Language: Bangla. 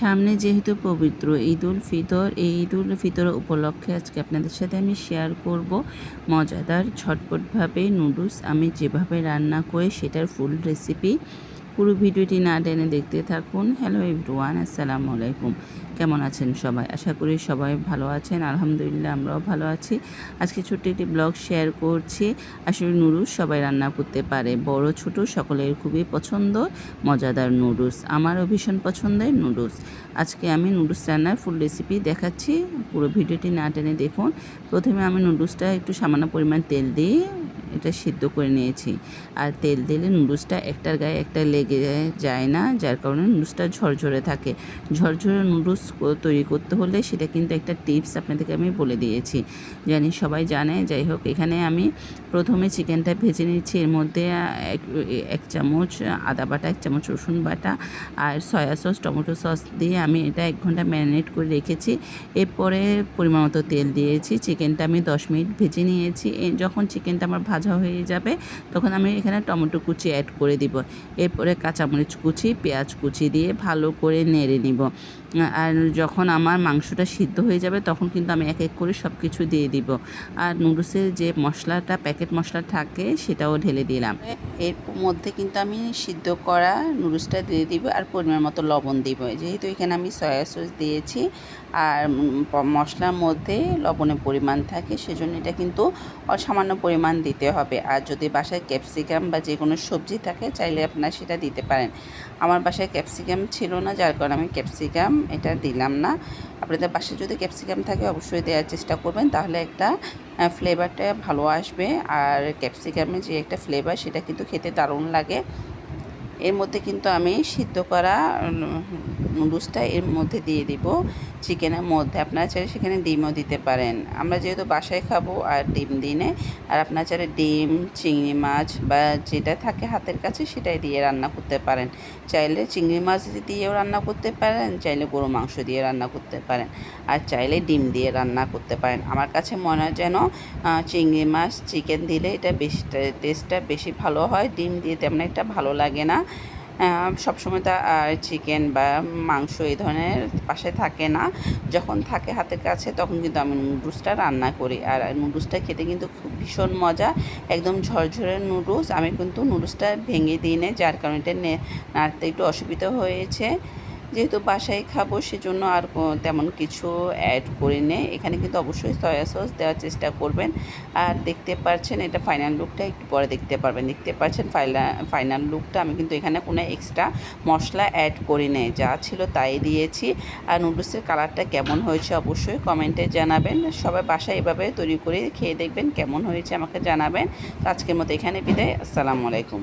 সামনে যেহেতু পবিত্র ঈদ উল ফিতর, এই ঈদুল ফিতর উপলক্ষে আজকে আপনাদের সাথে আমি শেয়ার করব মজাদার, ঝটপটভাবে নুডলস। আমি যেভাবে রান্না করে সেটার ফুল রেসিপি পুরো ভিডিওটি না টেনে দেখতে থাকুন। হ্যালো এভরিওয়ান আসসালামু আলাইকুম। কেমন আছেন সবাই? আশা করি সবাই ভালো আছেন। আলহামদুলিল্লাহ আমরাও ভালো আছি। আজকে ছোট্ট একটি ব্লগ শেয়ার করছি। আসলে নুডলস সবাই রান্না করতে পারে। বড়, ছোট সকলের খুবই পছন্দ। মজাদার নুডলস। আমারও ভীষণ পছন্দের নুডলস। আজকে আমি নুডলস রান্নার ফুল রেসিপি দেখাচ্ছি। পুরো ভিডিওটি না টেনে দেখুন। প্রথমে আমি নুডলসটা একটু সামান্য পরিমাণ তেল দিয়ে এটা সিদ্ধ করে নিয়েছি। আর তেল দিলে নুডলসটা একটার গায়ে একটা লেগে যায় না, যার কারণে নুডলসটা ঝরঝরে থাকে। ঝরঝরে নুডলস তৈরি করতে হলে সেটা কিন্তু একটা টিপস আপনাদেরকে আমি বলে দিয়েছি। জানি সবাই জানে, যাই হোক, এখানে আমি প্রথমে চিকেনটা ভেজে নিচ্ছি। এর মধ্যে এক চামচ আদা বাটা, এক চামচ রসুন বাটা আর সয়া সস, টমেটো সস দিয়ে আমি এটা এক ঘণ্টা ম্যারিনেট করে রেখেছি। এরপরে পরিমাণ মতো তেল দিয়েছি। চিকেনটা আমি দশ মিনিট ভেজে নিয়েছি। যখন চিকেনটা আমার ভাজা হয়ে যাবে, তখন আমি এখানে টমেটো কুচি অ্যাড করে দিব। এরপরে কাঁচামরিচ কুচি, পেঁয়াজ কুচি দিয়ে ভালো করে নেড়ে নিব। আর যখন আমার মাংসটা সিদ্ধ হয়ে যাবে, তখন কিন্তু আমি এক এক করে সব কিছু দিয়ে দিব। আর নুডলসের যে মশলাটা প্যাকেট মশলা থাকে, সেটাও ঢেলে দিলাম। এর মধ্যে কিন্তু আমি সিদ্ধ করা নুডলসটা দিয়ে দিব আর পরিমাণ মতো লবণ দিব। যেহেতু এখানে আমি সয়া সস দিয়েছি আর মশলার মধ্যে লবণের পরিমাণ থাকে, সেজন্য এটা কিন্তু অসামান্য পরিমাণ দিতে হবে। আর যদি বাসায় ক্যাপসিকাম বা যে কোনো সবজি থাকে, চাইলে আপনার সেটা দিতে পারেন। আমার বাসায় ক্যাপসিকাম ছিল না, যার কারণে আমি ক্যাপসিকাম এটা দিলাম না। আপনাদের বাসায় যদি ক্যাপসিকাম থাকে, অবশ্যই দেওয়ার চেষ্টা করবেন। তাহলে একটা ফ্লেভারটা ভালো আসবে। আর ক্যাপসিকামের যে একটা ফ্লেভার সেটা কিন্তু খেতে দারুণ লাগে। এর মধ্যে কিন্তু আমি সিদ্ধ করা নুডলসটা এর মধ্যে দিয়ে দিব। চিকেনের মধ্যে। আপনারা চাইলে সেখানে ডিমও দিতে পারেন। আমরা যেহেতু বাসায় খাব আর ডিম দিনে আর আপনার চাইলে ডিম, চিংড়ি মাছ বা যেটা থাকে হাতের কাছে সেটাই দিয়ে রান্না করতে পারেন। চাইলে চিংড়ি মাছ দিয়েও রান্না করতে পারেন, চাইলে গরু মাংস দিয়ে রান্না করতে পারেন, আর চাইলে ডিম দিয়ে রান্না করতে পারেন। আমার কাছে মনে হয় যেন চিংড়ি মাছ, চিকেন দিলে এটা বেশি টেস্টটা বেশি ভালো হয়। ডিম দিয়ে তেমন একটা ভালো লাগে না। সবসময় তো চিকেন বা মাংস এই ধরনের পাশে থাকে না। যখন থাকে হাতের কাছে, তখন কিন্তু আমি নুডলসটা রান্না করি। আর নুডলসটা খেতে কিন্তু খুব ভীষণ মজা। একদম ঝরঝরে নুডলস। আমি কিন্তু নুডলসটা ভেঙে দিই না যার কারণে এটা নাড়তে একটু অসুবিধা হয়েছে। যেহেতু বাসায় খাব, সেজন্য আর তেমন কিছু অ্যাড করি নে এখানে কিন্তু অবশ্যই সয়া সস দেওয়ার চেষ্টা করবেন। আর দেখতে পাচ্ছেন এটা ফাইনাল লুকটা একটু পরে দেখতে পারবেন। দেখতে পাচ্ছেন ফাইনাল লুকটা আমি কিন্তু এখানে কোনো এক্সট্রা মশলা অ্যাড করি নেই যা ছিল তাই দিয়েছি। আর নুডলসের কালারটা কেমন হয়েছে অবশ্যই কমেন্টে জানাবেন। সবাই বাসায় এভাবে তৈরি করে খেয়ে দেখবেন কেমন হয়েছে আমাকে জানাবেন। আজকের মতো এখানে বিদায়। আসসালামু আলাইকুম।